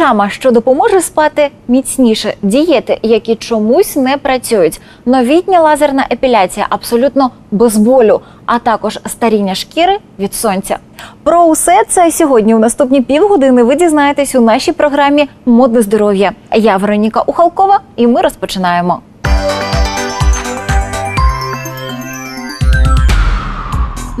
піжама, що допоможе спати міцніше, дієти, які чомусь не працюють, новітня лазерна епіляція абсолютно без болю, а також старіння шкіри від сонця. Про усе це сьогодні у наступні півгодини ви дізнаєтесь у нашій програмі Модне здоров'я. Я Вероніка Ухалкова, і ми розпочинаємо.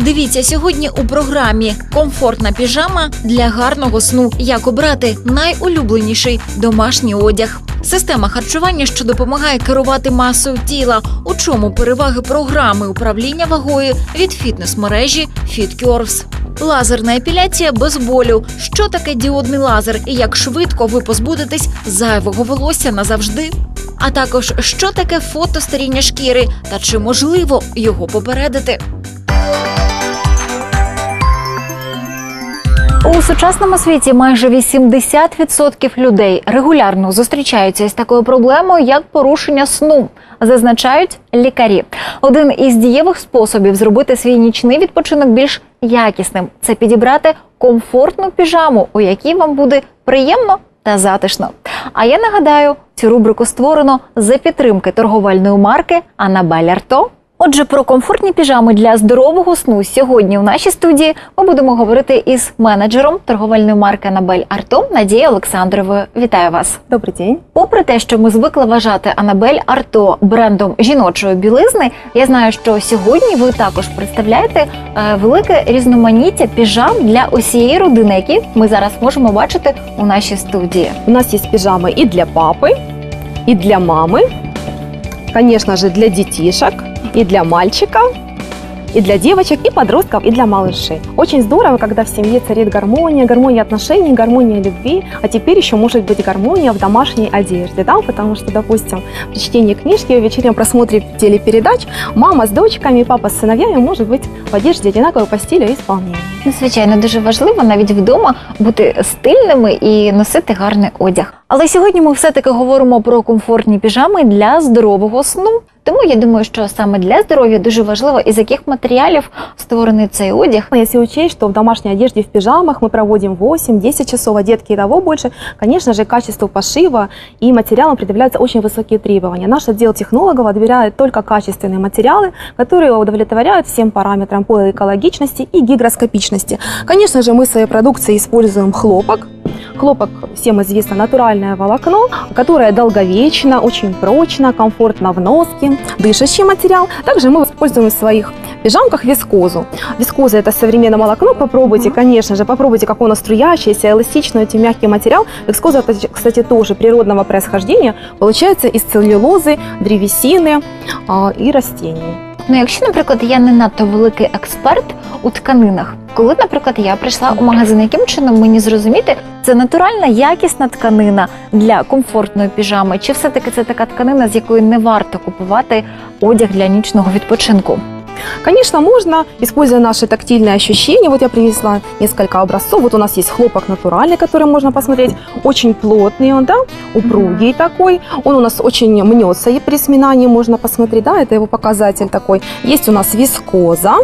Дивіться сьогодні у програмі Комфортна піжама для гарного сну. Як обрати найулюбленіший домашній одяг. Система харчування, що допомагає керувати масою тіла. У чому переваги програми управління вагою від фітнес-мережі FitCurves. Лазерна епіляція без болю. Що таке діодний лазер і як швидко ви позбудетесь зайвого волосся назавжди? А також що таке фотостаріння шкіри та чи можливо його попередити? У сучасному світі майже 80% людей регулярно зустрічаються із такою проблемою, як порушення сну, зазначають лікарі. Один із дієвих способів зробити свій нічний відпочинок більш якісним це підібрати комфортну піжаму, у якій вам буде приємно та затишно. А я нагадаю, цю рубрику створено за підтримки торговельної марки Анабель Арто. Отже, про комфортні піжами для здорового сну сьогодні у нашій студії ми будемо говорити із менеджером торговельної марки Анабель Арто Надією Олександровою. Вітаю вас! Добрый день. Попри те, що ми звикли вважати Анабель Арто брендом жіночої білизни, я знаю, що сьогодні ви також представляєте е, велике різноманіття піжам для усієї родини, які ми зараз можемо бачити у нашій студії. У нас есть пижамы и для папы, и для мамы, конечно же, для детишек, и для мальчиков, и для девочек, и подростков, и для малышей. Очень здорово, когда в семье царит гармония, гармония отношений, гармония любви, а теперь еще может быть гармония в домашней одежде, да, потому что, допустим, при чтении книжки, в вечернем просмотре телепередач мама с дочками, папа с сыновьями может быть в одежде одинаковой по стилю и исполнению. Ну, звичайно, дуже важливо навіть вдома бути стильними і носити гарний одяг. Але сьогодні ми все-таки говоримо про комфортні піжами для здорового сну. Тому я думаю, що саме для здоров'я дуже важливо, із яких матеріалів створений цей одяг. Но Если учесть, что в домашней одежде в пижамах мы проводим 8-10 часов, а детки и того больше, конечно же, качеству пошива и материалам предъявляются очень высокие требования. Наш отдел технологов отбирает только качественные материалы, которые удовлетворяют всем параметрам по экологичности и гигроскопичности. Конечно же, мы в своей продукции используем хлопок. Хлопок, всем известно, натуральное волокно, которое долговечно, очень прочно, комфортно в носке, дышащий материал. Также мы используем в своих пижамках вискозу. Вискоза это современное волокно, попробуйте, конечно же, попробуйте, как оно струящееся, эластичный, очень мягкий материал. Вискоза, это, кстати, тоже природного происхождения, получается из целлюлозы, древесины а, и растений. Ну, якщо, наприклад, я не надто великий експерт у тканинах, коли, наприклад, я прийшла у магазин, яким чином мені зрозуміти, це натуральна якісна тканина для комфортної піжами, чи все-таки це така тканина, з якої не варто купувати одяг для нічного відпочинку? Конечно, можно, используя наши тактильные ощущения. Вот я привезла несколько образцов. Вот у нас есть хлопок натуральный, который можно посмотреть. Очень плотный он, да, упругий такой. Он у нас очень мнется, и при сминании можно посмотреть, да, это его показатель такой. Есть у нас вискоза.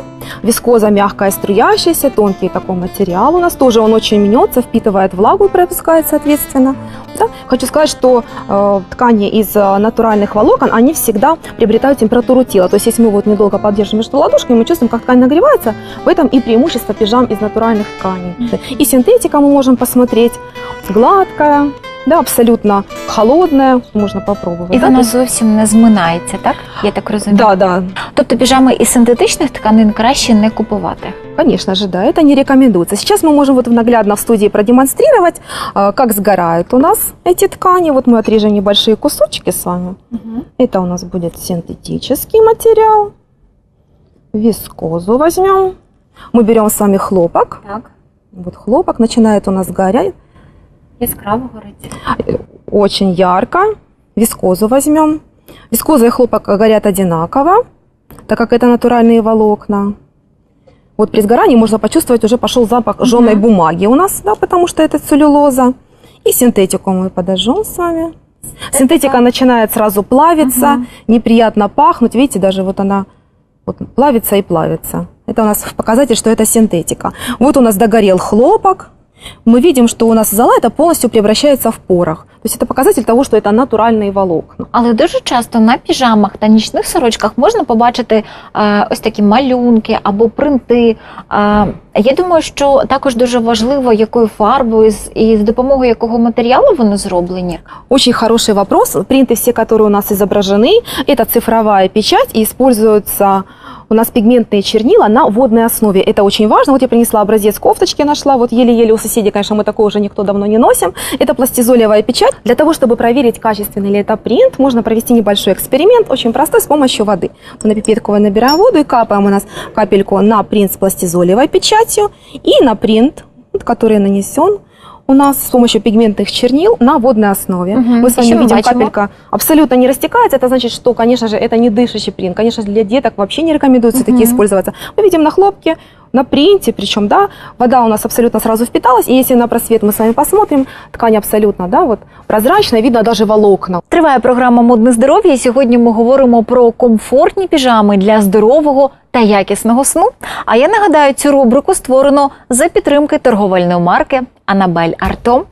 Вискоза мягкая, струящаяся, тонкий такой материал у нас. Тоже он очень мнется, впитывает влагу и пропускает соответственно. Да? Хочу сказать, что э, ткани из э, натуральных волокон, они всегда приобретают температуру тела. То есть, если мы вот недолго поддерживаем между ладошками, мы чувствуем, как ткань нагревается. В этом и преимущество пижам из натуральных тканей. И синтетика мы можем посмотреть. Гладкая, да, абсолютно холодная, можно попробовать. І да, вона то есть- зовсім не зминається, так? Я так розумію. да, да, Тобто піжами із синтетичних тканин краще не купувати. Конечно же, да, это не рекомендуется. Сейчас мы можем вот наглядно в студии продемонстрировать, э, как сгорают у нас эти ткани. Вот мы отрежем небольшие кусочки с вами. Это у нас будет синтетический материал. Вискозу возьмем. Мы берем с вами хлопок. Так, Вот хлопок начинает у нас гореть яскраво горить. очень ярко. Вискозу возьмем. Вискоза и хлопок горят одинаково, так как это натуральные волокна. Вот при сгорании можно почувствовать, уже пошел запах жженой бумаги у нас, да, потому что это целлюлоза. И синтетику мы подожжем с вами. Синтетика начинает сразу плавиться, Мгм. неприятно пахнуть. Видите, даже вот она вот плавится и плавится. Это у нас показатель, что это синтетика. Вот у нас догорел хлопок. мы видим, что у нас зола это полностью превращается в порох. То есть это показатель того, что это натуральные волокна. Але дуже часто на піжамах та нічних сорочках можна побачити е, ось такі малюнки або принти. Е, я думаю, що також дуже важливо, якою фарбою з- і з допомогою якого матеріалу вони зроблені. Очень хороший вопрос. Принты все, которые у нас изображены, это цифровая печать и используются у нас пигментные чернила на водной основе. Это очень важно. Вот я принесла образец кофточки, нашла. Вот еле-еле у соседей, конечно, мы такое уже никто давно не носим. Это пластизолевая печать. Для того, чтобы проверить, качественный ли это принт, можно провести небольшой эксперимент, очень простой, с помощью воды. Мы на пипетку набираем воду и капаем у нас капельку на принт с пластизолевой печатью и на принт, который нанесен у нас с помощью пигментных чернил на водной основе. Мгм. Мы с вами Еще мы видим, бачимо. капелька абсолютно не растекается. Это значит, что, конечно же, это не дышащий принт. Конечно, для деток вообще не рекомендуется Мгм. такие использоваться. Мы видим на хлопке, на принте, причем, да, вода у нас абсолютно сразу впиталась. И если на просвет мы с вами посмотрим, ткань абсолютно, да, вот прозрачная, видно даже волокна. Триває програма Модне здоров'я. і Сьогодні ми говоримо про комфортні піжами для здорового та якісного сну. А я нагадаю, цю рубрику створено за підтримки торговельної марки Анабель Арто.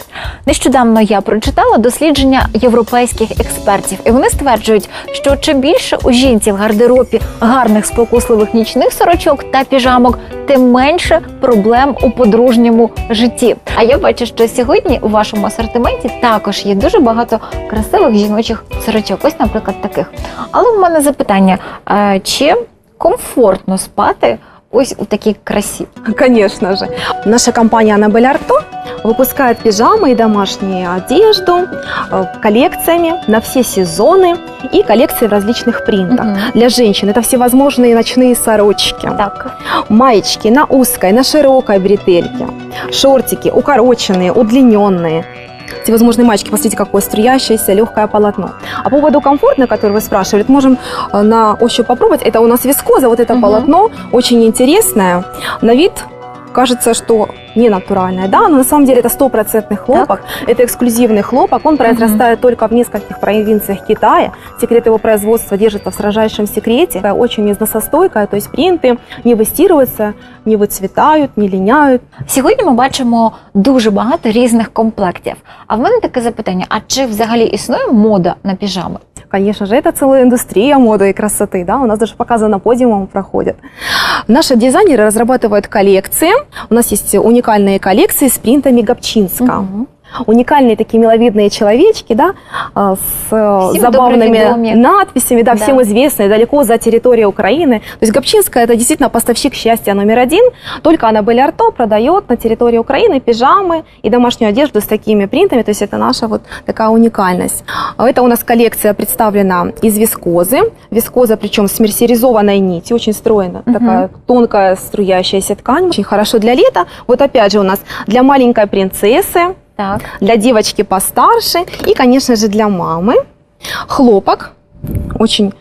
Нещодавно я прочитала дослідження європейських експертів, і вони стверджують, що чим більше у жінці в гардеробі гарних спокусливих нічних сорочок та піжамок, тим менше проблем у подружньому житті. А я бачу, що сьогодні у вашому асортименті також є дуже багато красивих жіночих сорочок. Ось, наприклад, таких. Але в мене запитання: е, чи комфортно спати ось у такій красі? Конечно же. Наша компания Анабель Арто выпускает пижамы и домашнюю одежду э, коллекциями на все сезоны и коллекции в различных принтах. Мгм. Для женщин это всевозможные ночные сорочки, Так. маечки на узкой, на широкой бретельке, шортики укороченные, удлиненные. Всевозможные маечки, посмотрите, какое струящееся легкое полотно. А по поводу комфортно, который вы спрашивали, можем э, на ощупь попробовать. Это у нас вискоза, вот это Мгм. полотно очень интересное. На вид кажется, что не натуральное, да, но на самом деле это стопроцентный хлопок, это эксклюзивный хлопок, он произрастает только в нескольких провинциях Китая. Секрет его производства держится в строжайшем секрете, Такая очень износостойкая, то есть принты не выстирываются, не выцветают, не линяют. Сьогодні ми бачимо дуже багато різних комплектів. А в мене таке запитання: а чи взагалі існує мода на піжами? Конечно же, это целая индустрия моды и красоты, да, у нас даже показы на подиумах проходят. Наши дизайнеры разрабатывают коллекции, у нас есть уникальные коллекции с принтами Гобчинска. Мгм. Уникальные такие миловидные человечки, да, а, с э, Всем забавными надписями, да, Да. всем известные, далеко за территорией Украины. То есть Гобчинская это действительно поставщик счастья номер один. Только Анабель Арто продает на территории Украины пижамы и домашнюю одежду с такими принтами. То есть это наша вот такая уникальность. Это у нас коллекция представлена из вискозы. Вискоза, причем с мерсеризованной нитью, очень стройная, Мгм. такая тонкая струящаяся ткань. Очень хорошо для лета. Вот опять же у нас для маленькой принцессы, Так. для девочки постарше и, конечно же, для мамы. Хлопок, очень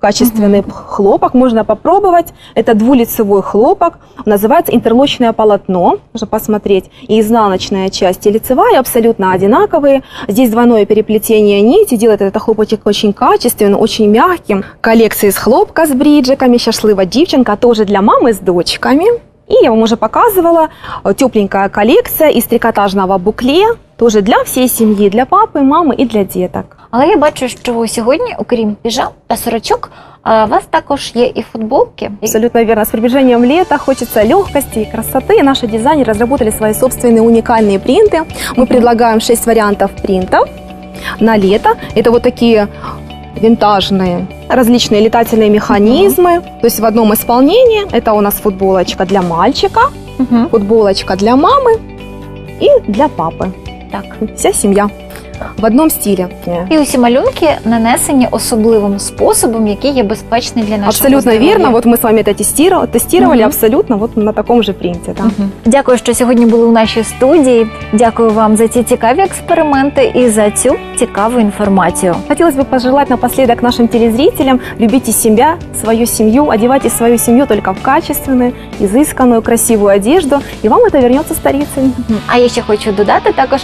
качественный хлопок, можно попробовать. Это двулицевой хлопок, называется интерлочное полотно, можно посмотреть. И изнаночная часть, и лицевая абсолютно одинаковые. Здесь двойное переплетение нити, делает этот хлопочек очень качественным, очень мягким. Коллекция из хлопка с бриджиками, счастлива девчонка, тоже для мамы с дочками. И я вам уже показывала э, тепленькая коллекция из трикотажного букле, тоже для всей семьи, для папы, мамы и для деток. Але я бачу, що сьогодні, окрім піжам та сорочок, е, у вас також є і футболки. Абсолютно верно. С приближением лета хочется легкости и красоты. Наши дизайнеры разработали свои собственные уникальные принты. Мы Мгм. предлагаем 6 вариантов принтов на лето. Это вот такие винтажные различные летательные механизмы. То есть в одном исполнении это у нас футболочка для мальчика, Мгм. футболочка для мамы и для папы. Так. Вся семья в одном стиле. І усі малюнки нанесені особливим способом, який є безпечний для нашого Абсолютно здоров'я. верно. Вот мы с вами это тестировали, тестировали Мгм. абсолютно вот на таком же принте. Да. Мгм. Дякую, що сьогодні були у нашій студії. Дякую вам за ці цікаві експерименти і за цю цікаву інформацію. Хотелось бы пожелать напоследок нашим телезрителям любите себя, свою семью, одевайте свою семью только в качественную, изысканную, красивую одежду, и вам это вернется старицей. А я ще хочу додати також,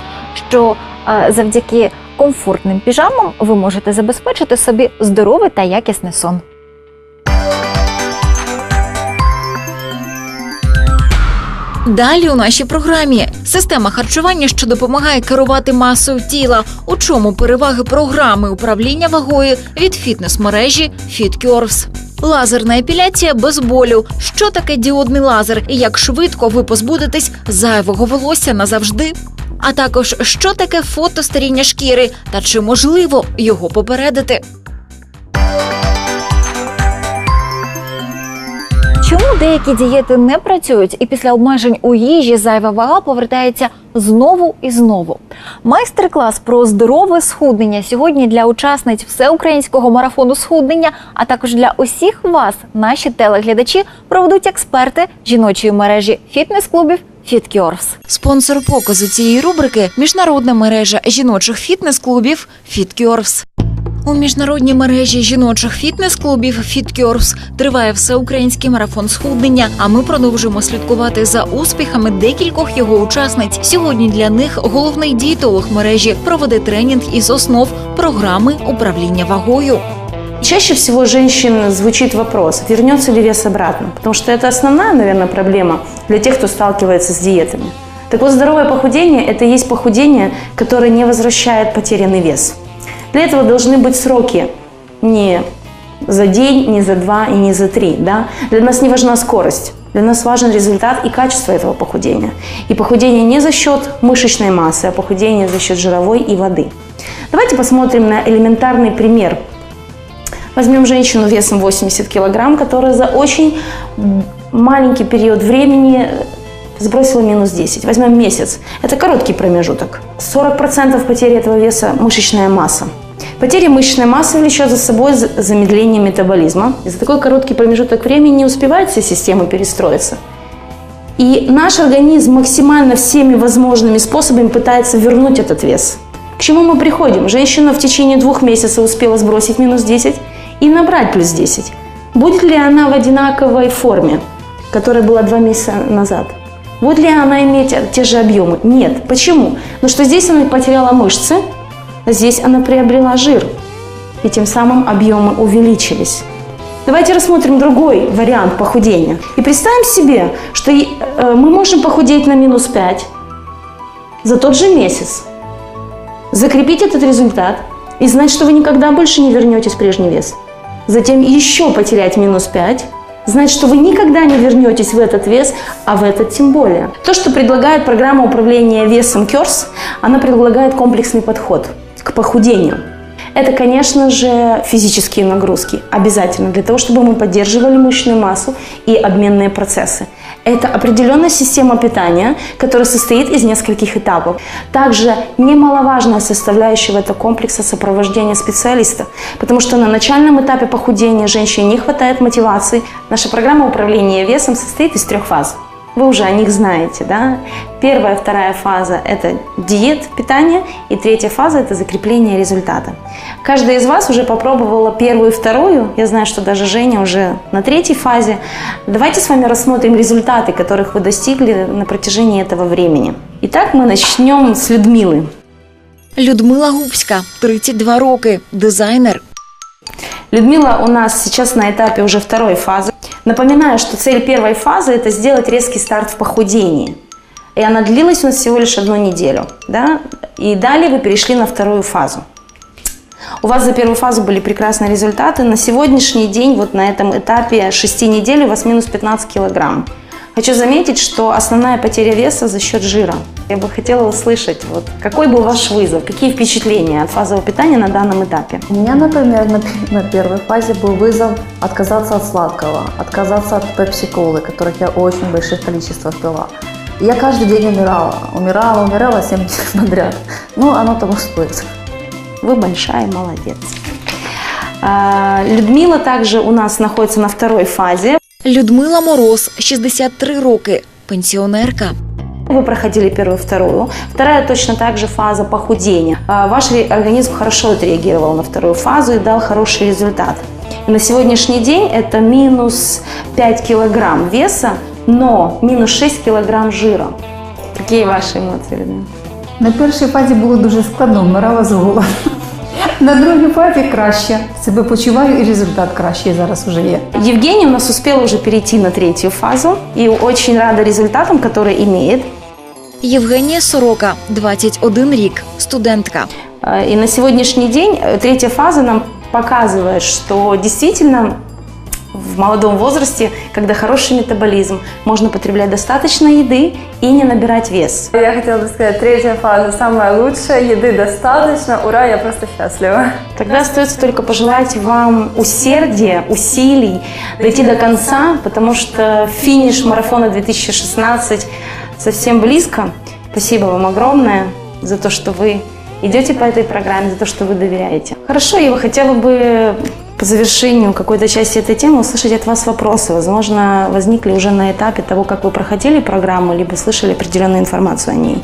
що е, завдяки комфортним піжамам ви можете забезпечити собі здоровий та якісний сон. Далі у нашій програмі система харчування, що допомагає керувати масою тіла. У чому переваги програми управління вагою від фітнес-мережі FitCurves. Лазерна епіляція без болю. Що таке діодний лазер і як швидко ви позбудетесь зайвого волосся назавжди? А також що таке фотостаріння шкіри та чи можливо його попередити? Чому деякі дієти не працюють, і після обмежень у їжі зайва вага повертається знову і знову? Майстер-клас про здорове схуднення сьогодні для учасниць всеукраїнського марафону схуднення, а також для усіх вас, наші телеглядачі, проведуть експерти жіночої мережі фітнес-клубів FitCures. Спонсор показу цієї рубрики міжнародна мережа жіночих фітнес-клубів FitCures. У міжнародній мережі жіночих фітнес-клубів FitCurves триває всеукраїнський марафон схуднення. А ми продовжуємо слідкувати за успіхами декількох його учасниць. Сьогодні для них головний дієтолог мережі проведе тренінг із основ програми управління вагою. Чаще всего женщин звучит вопрос, вернется ли вес обратно, потому что это основная, наверное, проблема для тех, кто сталкивается с диетами. Так вот, здоровое похудение – это и есть похудение, которое не возвращает потерянный вес. Для этого должны быть сроки не за день, не за два и не за три. Да? Для нас не важна скорость, для нас важен результат и качество этого похудения. И похудение не за счет мышечной массы, а похудение за счет жировой и воды. Давайте посмотрим на элементарный пример Возьмем женщину весом 80 килограмм, которая за очень маленький период времени сбросила минус 10. Возьмем месяц. Это короткий промежуток. 40% потери этого веса – мышечная масса. Потеря мышечной массы влечет за собой замедление метаболизма. И за такой короткий промежуток времени не успевают все системы перестроиться. И наш организм максимально всеми возможными способами пытается вернуть этот вес. К чему мы приходим? Женщина в течение двух месяцев успела сбросить минус 10 и набрать плюс 10. Будет ли она в одинаковой форме, которая была два месяца назад? Будет ли она иметь те же объемы? Нет. Почему? Потому что здесь она потеряла мышцы, здесь она приобрела жир. И тем самым объемы увеличились. Давайте рассмотрим другой вариант похудения. И представим себе, что э, мы можем похудеть на минус 5 за тот же месяц. Закрепить этот результат и знать, что вы никогда больше не вернетесь в прежний вес. Затем еще потерять минус 5 значит, что вы никогда не вернетесь в этот вес, а в этот тем более. То, что предлагает программа управления весом KERS, она предлагает комплексный подход к похудению. Это, конечно же, физические нагрузки. Обязательно для того, чтобы мы поддерживали мышечную массу и обменные процессы. Это определенная система питания, которая состоит из нескольких этапов. Также немаловажная составляющая в этого комплекса сопровождения специалиста, потому что на начальном этапе похудения женщине не хватает мотивации. Наша программа управления весом состоит из трех фаз. Вы уже о них знаете, да? Первая, вторая фаза – это диет, питание, и третья фаза – это закрепление результата. Каждая из вас уже попробовала первую и вторую. Я знаю, что даже Женя уже на третьей фазе. Давайте с вами рассмотрим результаты, которых вы достигли на протяжении этого времени. Итак, мы начнем с Людмилы. Людмила Губська, 32 роки, дизайнер. Людмила у нас сейчас на этапе уже второй фазы. Напоминаю, что цель первой фазы – это сделать резкий старт в похудении. И она длилась у нас всего лишь одну неделю. Да? И далее вы перешли на вторую фазу. У вас за первую фазу были прекрасные результаты. На сегодняшний день, вот на этом этапе 6 недель, у вас минус 15 килограмм. Хочу заметить, что основная потеря веса за счет жира. Я бы хотела услышать, вот, какой был ваш вызов, какие впечатления от фазового питания на данном этапе? У меня, например, на, на первой фазе был вызов отказаться от сладкого, отказаться от пепси-колы, которых я очень больших количествах пила. И я каждый день умирала, умирала, умирала 7 дней подряд. Ну, оно того стоит. Вы большая молодец. А, Людмила также у нас находится на второй фазе. Людмила Мороз, 63 роки, пенсіонерка. Вы проходили первую, вторую. Вторая точно так же фаза похудения. А, Ваш ре- организм хорошо отреагировал на вторую фазу и дал хороший результат. И на сегодняшний день это минус 5 килограмм веса, но минус 6 килограмм жира. Какие ваши эмоции, Людмила? На першій фазі було дуже складно, вмирала з голоду. На другій фазі краще. Себе почуваю і результат кращий зараз вже є. Евгений у нас успел уже перейти на третью фазу и очень рада результатам, которые имеет. Євгенія Сорока, 21 рік, студентка. Э, И на сегодняшний день э, третья фаза нам показывает, что действительно В молодом возрасте, когда хороший метаболизм, можно потреблять достаточно еды и не набирать вес. Я хотела бы сказать, третья фаза самая лучшая, еды достаточно, ура, я просто счастлива. Тогда остается только пожелать вам усердия, усилий, дойти до конца, потому что финиш марафона 2016 совсем близко. Спасибо вам огромное за то, что вы идете по этой программе, за то, что вы доверяете. Хорошо, я бы хотела бы по завершению какой-то части этой темы услышать от вас вопросы. Возможно, возникли уже на этапе того, как вы проходили программу, либо слышали определенную информацию о ней.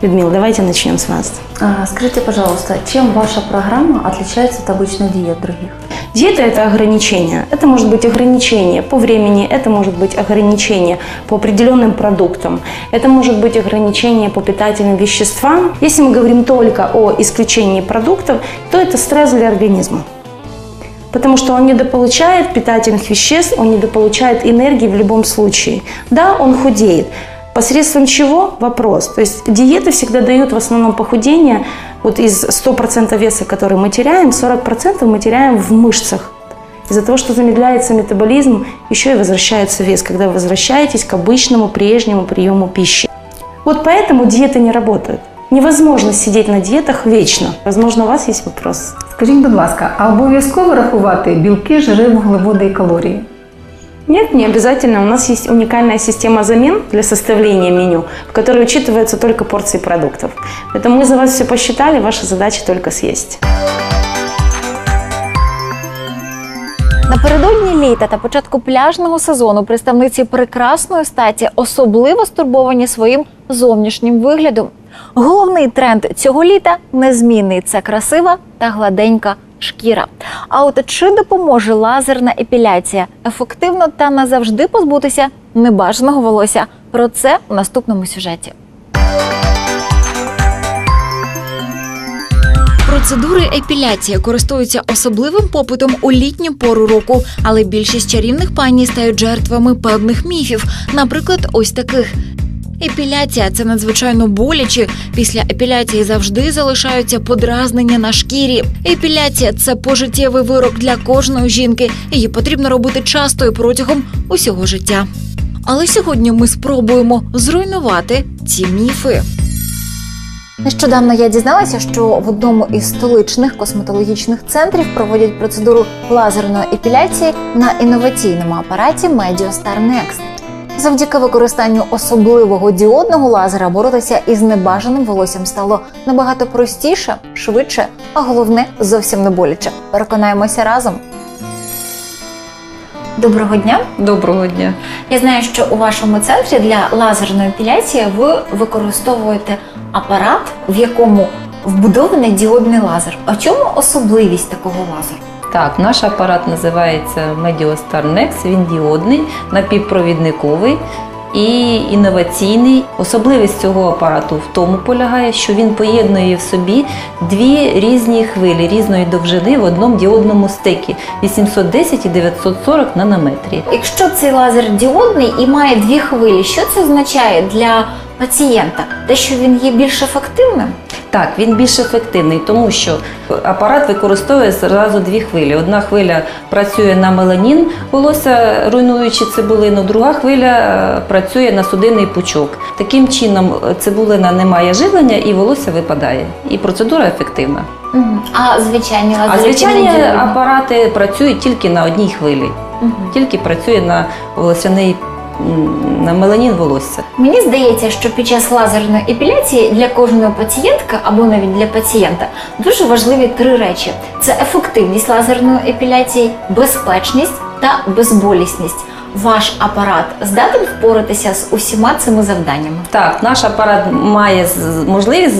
Людмила, давайте начнем с вас. А, Скажите, пожалуйста, чем ваша программа отличается от обычной диет других? Диета – это ограничение. Это может быть ограничение по времени, это может быть ограничение по определенным продуктам, это может быть ограничение по питательным веществам. Если мы говорим только о исключении продуктов, то это стресс для организма. Потому что он недополучает питательных веществ, он недополучает энергии в любом случае. Да, он худеет. Посредством чего? Вопрос. То есть диеты всегда дают в основном похудение. Вот из 100% веса, который мы теряем, 40% мы теряем в мышцах. Из-за того, что замедляется метаболизм, еще и возвращается вес, когда вы возвращаетесь к обычному прежнему приему пищи. Вот поэтому диеты не работают. Невозможно сидеть на диетах вечно. Возможно, у вас есть вопрос. Скажіть, будь ласка, а обов'язково рахувати білки, жири, вуглеводи і калорії? Нет, не обязательно. У нас есть уникальная система замен для составления меню, в которой учитываются только порции продуктов. Это мы за вас все посчитали, ваша задача только съесть. Напередодні літа та початку пляжного сезону представниці прекрасної статі особливо стурбовані своїм зовнішнім виглядом. Головний тренд цього літа незмінний це красива та гладенька шкіра. А от чи допоможе лазерна епіляція ефективно та назавжди позбутися небажаного волосся? Про це у наступному сюжеті. Процедури епіляції користуються особливим попитом у літню пору року, але більшість чарівних пані стають жертвами певних міфів, наприклад, ось таких. Епіляція це надзвичайно боляче. Після епіляції завжди залишаються подразнення на шкірі. Епіляція це пожиттєвий вирок для кожної жінки. Її потрібно робити часто і протягом усього життя. Але сьогодні ми спробуємо зруйнувати ці міфи. Нещодавно я дізналася, що в одному із столичних косметологічних центрів проводять процедуру лазерної епіляції на інноваційному апараті Mediostar Next. Завдяки використанню особливого діодного лазера боротися із небажаним волоссям стало набагато простіше, швидше, а головне зовсім не боляче. Переконаємося разом. Доброго дня! Доброго дня. Я знаю, що у вашому центрі для лазерної епіляції ви використовуєте апарат, в якому вбудований діодний лазер. А чому особливість такого лазеру? Так, наш апарат називається Mediostar Nex. Він діодний, напівпровідниковий і інноваційний. Особливість цього апарату в тому полягає, що він поєднує в собі дві різні хвилі різної довжини в одному діодному стикі 810 і 940 нанометрів. Якщо цей лазер діодний і має дві хвилі, що це означає для пацієнта? Те, що він є більш ефективним? Так, він більш ефективний, тому що апарат використовує зразу дві хвилі. Одна хвиля працює на меланін, волосся руйнуючи цибулину, друга хвиля е, працює на судинний пучок. Таким чином цибулина не має живлення і волосся випадає. І процедура ефективна. А звичайні? А звичайні апарати працюють тільки на одній хвилі, тільки працює на волосяний на меланін волосся. Мені здається, що під час лазерної епіляції для кожної пацієнтки або навіть для пацієнта дуже важливі три речі: це ефективність лазерної епіляції, безпечність та безболісність. Ваш апарат здатен впоратися з усіма цими завданнями. Так, наш апарат має можливість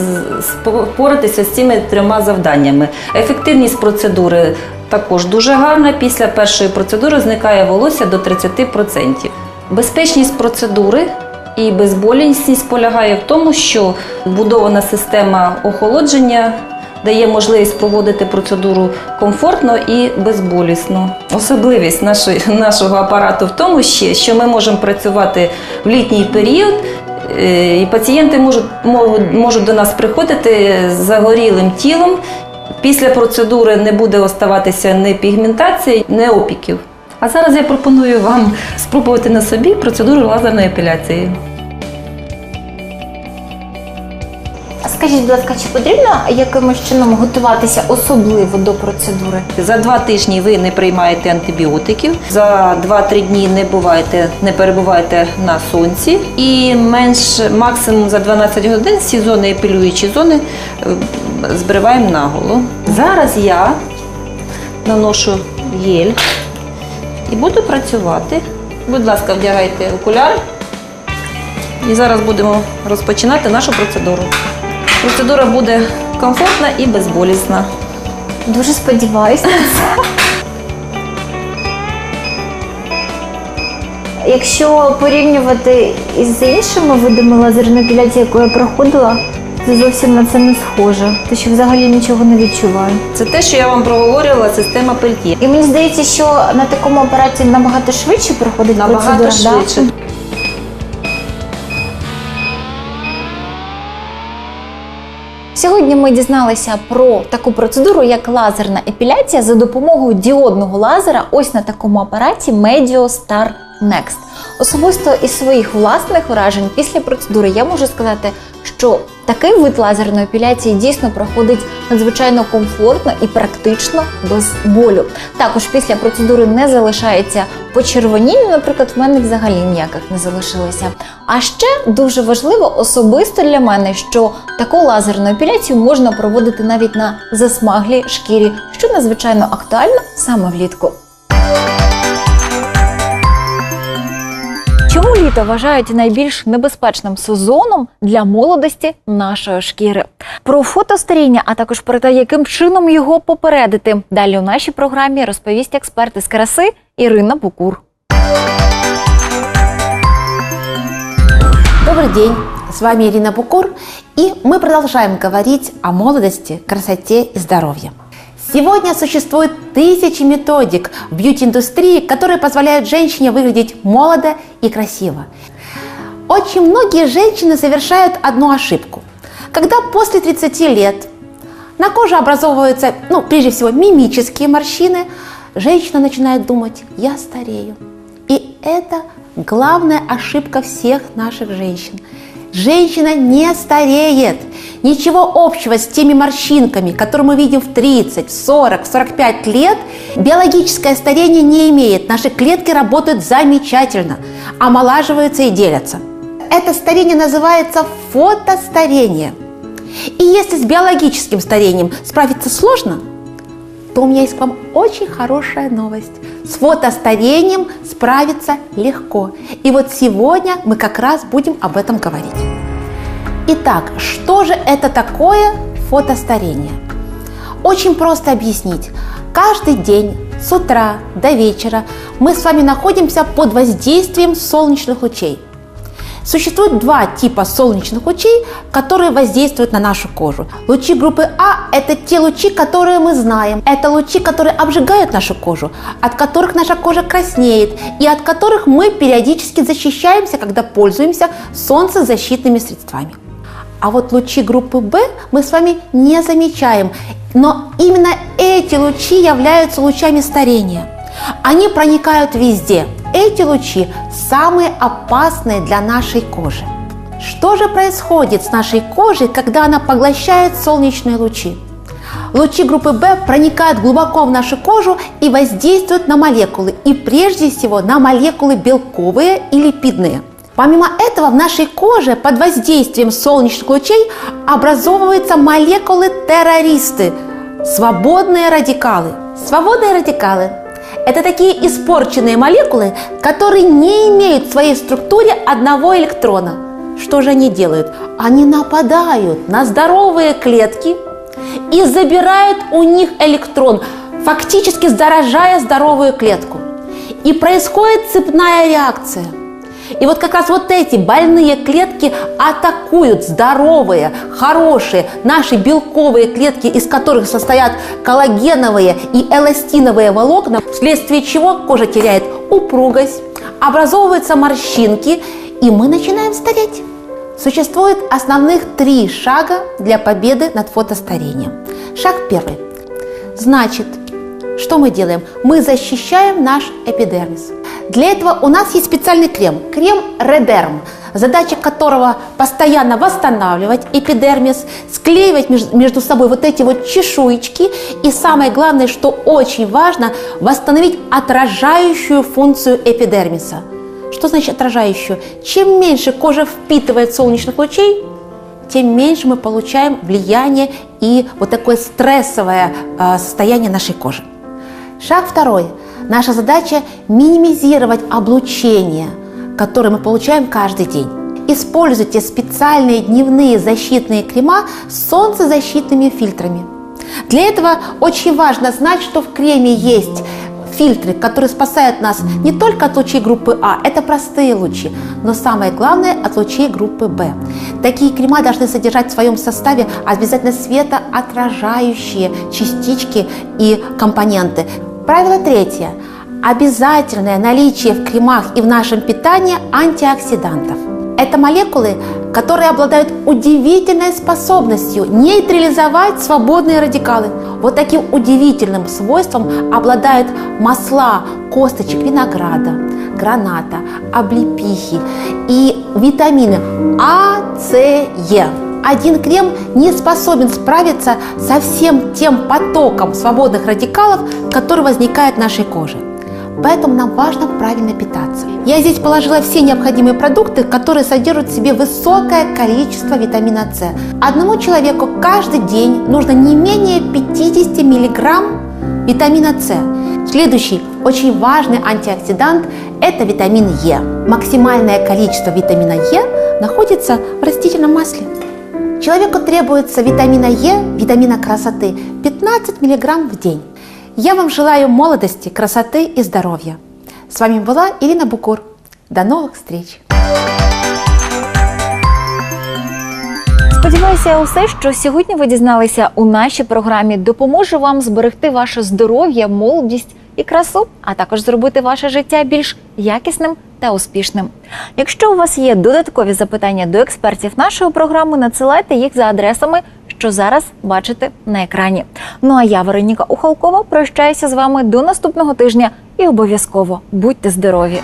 впоратися з цими трьома завданнями. Ефективність процедури також дуже гарна. Після першої процедури зникає волосся до 30%. Безпечність процедури і безболісність полягає в тому, що вбудована система охолодження дає можливість проводити процедуру комфортно і безболісно. Особливість нашої, нашого апарату в тому ще, що ми можемо працювати в літній період. е, І пацієнти можуть, можуть, до нас приходити з загорілим тілом. Після процедури не буде оставатися ні пігментації, ні опіків. А зараз я пропоную вам спробувати на собі процедуру лазерної епіляції. Скажіть, будь ласка, чи потрібно якимось чином готуватися особливо до процедури? За два тижні ви не приймаєте антибіотиків, за 2-3 дні не буваєте, не перебуваєте на сонці, і менш максимум за 12 годин всі зони епілюючі зони е, збриваємо наголо. Зараз я наношу гель і буду працювати. Будь ласка, вдягайте окуляри. І зараз будемо розпочинати нашу процедуру. Процедура буде комфортна і безболісна. Дуже сподіваюся. Якщо порівнювати із іншими видами лазерної епіляції, яку я проходила, це зовсім на це не схоже. То що взагалі нічого не відчуваю. Це те, що я вам проговорювала, система Пельтє. І мені здається, що на такому апараті набагато швидше проходить Набагато процедура. да? Сьогодні ми дізналися про таку процедуру, як лазерна епіляція за допомогою діодного лазера, ось на такому апараті Medio Star Next. Особисто із своїх власних вражень після процедури я можу сказати, що такий вид лазерної епіляції дійсно проходить надзвичайно комфортно і практично без болю. Також після процедури не залишається почервоніння, наприклад, в мене взагалі ніяких не залишилося. А ще дуже важливо особисто для мене, що таку лазерну епіляцію можна проводити навіть на засмаглій шкірі, що надзвичайно актуально саме влітку. Літо вважають найбільш небезпечним сезоном для молодості нашої шкіри? Про фотостаріння, а також про те, яким чином його попередити. Далі у нашій програмі розповість експерт із краси Ірина Букур. Добрый день, с вами Ирина Букур, и мы продолжаем говорить о молодости, красоте и здоровье. Сегодня существует тысячи методик в бьюти-индустрии, которые позволяют женщине выглядеть молодо и красиво. Очень многие женщины совершают одну ошибку. Когда после 30 лет на коже образовываются, ну, прежде всего, мимические морщины, женщина начинает думать, я старею. И это главная ошибка всех наших женщин. Женщина не стареет. Ничего общего с теми морщинками, которые мы видим в 30, 40, 45 лет, биологическое старение не имеет. Наши клетки работают замечательно, омолаживаются и делятся. Это старение называется фотостарение. И если с биологическим старением справиться сложно, то у меня есть к вам очень хорошая новость. С фотостарением справиться легко. И вот сегодня мы как раз будем об этом говорить. Итак, что же это такое фотостарение? Очень просто объяснить. Каждый день с утра до вечера мы с вами находимся под воздействием солнечных лучей. Существует два типа солнечных лучей, которые воздействуют на нашу кожу. Лучи группы А – это те лучи, которые мы знаем. Это лучи, которые обжигают нашу кожу, от которых наша кожа краснеет и от которых мы периодически защищаемся, когда пользуемся солнцезащитными средствами. А вот лучи группы В мы с вами не замечаем. Но именно эти лучи являются лучами старения. Они проникают везде. Эти лучи самые опасные для нашей кожи. Что же происходит с нашей кожей, когда она поглощает солнечные лучи? Лучи группы В проникают глубоко в нашу кожу и воздействуют на молекулы, и прежде всего на молекулы белковые и липидные. Помимо этого в нашей коже под воздействием солнечных лучей образовываются молекулы-террористы, свободные радикалы. Свободные радикалы – это такие испорченные молекулы, которые не имеют в своей структуре одного электрона. Что же они делают? Они нападают на здоровые клетки и забирают у них электрон, фактически заражая здоровую клетку. И происходит цепная реакция. И вот как раз вот эти больные клетки атакуют здоровые, хорошие, наши белковые клетки, из которых состоят коллагеновые и эластиновые волокна, вследствие чего кожа теряет упругость, образовываются морщинки, и мы начинаем стареть. Существует основных три шага для победы над фотостарением. Шаг первый. Значит, что мы делаем? Мы защищаем наш эпидермис. Для этого у нас есть специальный крем. Крем Редерм, задача которого постоянно восстанавливать эпидермис, склеивать меж- между собой вот эти вот чешуечки. И самое главное, что очень важно, восстановить отражающую функцию эпидермиса. Что значит отражающую? Чем меньше кожа впитывает солнечных лучей, тем меньше мы получаем влияние и вот такое стрессовое э, состояние нашей кожи. Шаг второй. Наша задача минимизировать облучение, которое мы получаем каждый день. Используйте специальные дневные защитные крема с солнцезащитными фильтрами. Для этого очень важно знать, что в креме есть фильтры, которые спасают нас не только от лучей группы А, это простые лучи, но самое главное от лучей группы Б. Такие крема должны содержать в своем составе обязательно светоотражающие частички и компоненты. Правило третье. Обязательное наличие в кремах и в нашем питании антиоксидантов. Это молекулы, которые обладают удивительной способностью нейтрализовать свободные радикалы. Вот таким удивительным свойством обладают масла косточек винограда, граната, облепихи и витамины А, С, Е. Один крем не способен справиться со всем тем потоком свободных радикалов, который возникает в нашей коже. Поэтому нам важно правильно питаться. Я здесь положила все необходимые продукты, которые содержат в себе высокое количество витамина С. Одному человеку каждый день нужно не менее 50 миллиграмм витамина С. Следующий очень важный антиоксидант – это витамин Е. Максимальное количество витамина Е находится в растительном масле. Человеку требуется витамина Е, витамина красоты 15 миллиграмм в день. Я вам желаю молодости, красоты и здоровья. С вами была Ирина Букур. До новых встреч! Сподіваюся, усе, що сьогодні ви дізналися у нашій програмі, допоможе вам зберегти ваше здоров'я, молодість і красу, а також зробити ваше життя більш якісним та успішним. Якщо у вас є додаткові запитання до експертів нашої програми, надсилайте їх за адресами, що зараз бачите на екрані. Ну а я, Вероніка Ухалкова, прощаюся з вами до наступного тижня і обов'язково будьте здорові!